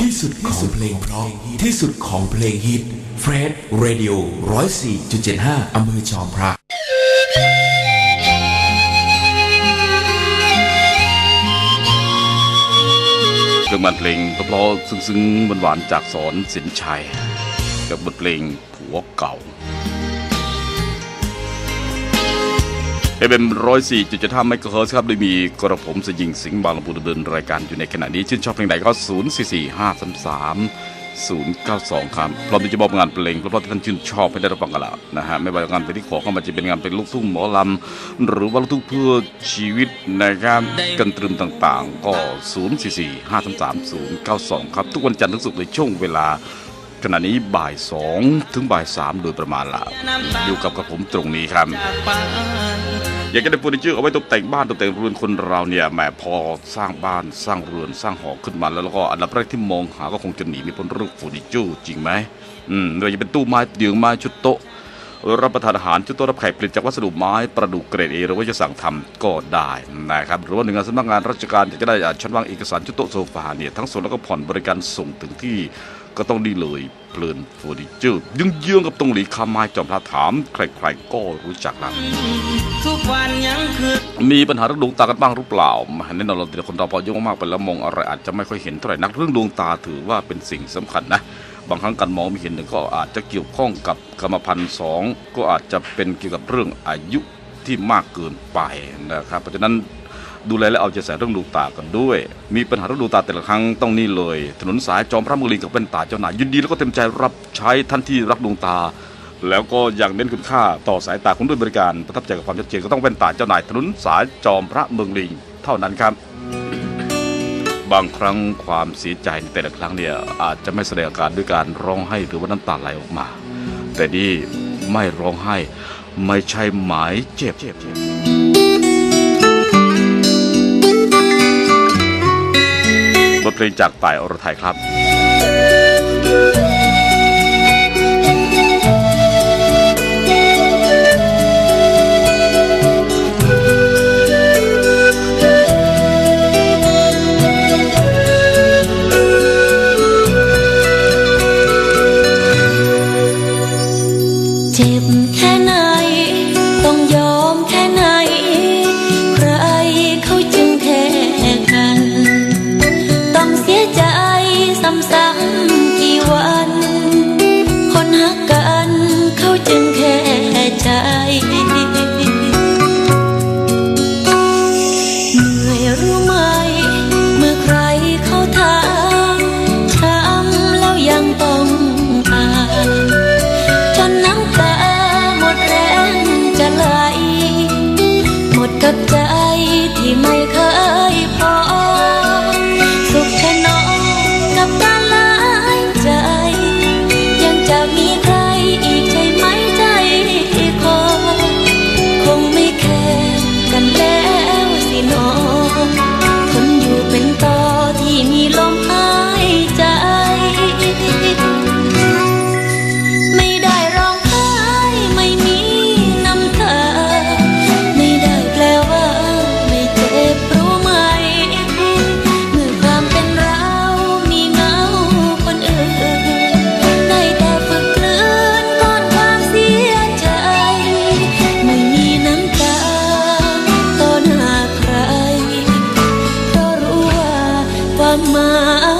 ที่สุดของเพลงเพราะที่สุดของเพลงฮิตเฟรดเรดิโอร้อยสี่จุดเจ็ดห้าอำเภอจอมพระเครื่องบันเพลงเพราะซึ้งๆหวานๆจากสอนสินชัย กับบทเพลงผัวเก่า เอเบมร้อยสี่จุดห้าไมโครเฮิร์ตครับโดยมีกระผมสยิงสิงห์บางลำพูดำเนินรายการอยู่ในขณะนี้ ชื่นชอบเพลงไหนก็ศูนย์สี่สี่ห้าสามสามศูนย์เก้าสองครับ พร้อมที่จะมอบงานเพลงเพราะที่ท่านชื่นชอบให้ได้รับฟังกันแล้วนะฮะ ไม่ว่างานเพลงที่ขอเข้ามาจะเป็นงานเป็นลูกทุ่งหมอลำ หรือว่าลูกทุ่งเพื่อชีวิตนะครับ กันตรึมต่างๆ ก็ 0 4 4 5 3 3 0 9 2 ครับ ทุกวันจันทร์ถึงศุกร์ในช่วงเวลา ขณะนี้บ่าย2ถึงบ่าย3โดยประมาณละอยู่กับกับผมตรงนี้ครับ อยากจะได้เฟอร์นิเจอร์เอาไว้ตกแต่งบ้านตกแต่งเรือนคนเราเนี่ยแหมพอสร้างบ้านสร้างเรือนสร้างหอขึ้นมาแล้วแล้วก็อันดับแรกที่มองหาก็คงจะหนีไม่พ้นเรื่องเฟอร์นิเจอร์จริงไหมอืมไม่ว่าจะเป็นตู้ไม้เตียงไม้ชุดโต๊ะรับประทานอาหารชุดโต๊ะรับแขกผลิตจากวัสดุไม้ประดุกเกรดเอหรือว่าจะสั่งทำก็ได้นะครับหรือว่าหน่วยงานสำนักงานราชการอยากจะได้ชั้นวางเอกสารชุดโต๊ะโซฟาเนี่ยทั้งส่งแล้วก็ผ่อนบริการส่งถึงที่ ก็ต้องดีเลยเพลินเฟอร์นิเจอร์ยึงเยื้องๆกับตรงหลีคาไม้จอมพระถาม ใครๆก็รู้จักนะทุกวันยังคือมีปัญหาเรื่องดวงตากันบ้างหรือเปล่าแน่นอนเราแต่ละคนเราพออายุ่งมากไปแล้วมองอะไรอาจจะไม่ค่อยเห็นเท่าไหร่นักเรื่องดวงตาถือว่าเป็นสิ่งสำคัญนะบางครั้งการมองไม่เห็นเนี่ยก็อาจจะเกี่ยวข้องกับกรรมพันธุ์สองก็อาจจะเป็นเกี่ยวกับเรื่องอายุที่มากเกินไปนะครับเพราะฉะนั้น ดูแลและเอาใจใส่เรื่องดวงตากันด้วย มีปัญหาเรื่องดวงตาแต่ละครั้งต้องนี่เลย ถนนสายจอมพระเมืองลิงกับเป็นตาเจ้าหน้ายยินดีแล้วก็เต็มใจรับใช้ท่านที่รักดวงตา แล้วก็อย่างเน้นคุณค่าต่อสายตาคุณด้วยบริการประทับใจกับความชัดเจนก็ต้องเป็นตาเจ้านายถนนสายจอมพระเมืองลิงเท่านั้นครับบางครั้งความเสียใจในแต่ละครั้งเนี่ยอาจจะไม่แสดงอาการด้วยการร้องไห้หรือว่าน้ำตาไหลออกมา แต่นี่ไม่ร้องไห้ ไม่ใช่หมายเจ็บ เพลงจากต่ายอรไทยครับ กับใจที่ไม่เคยพอ ค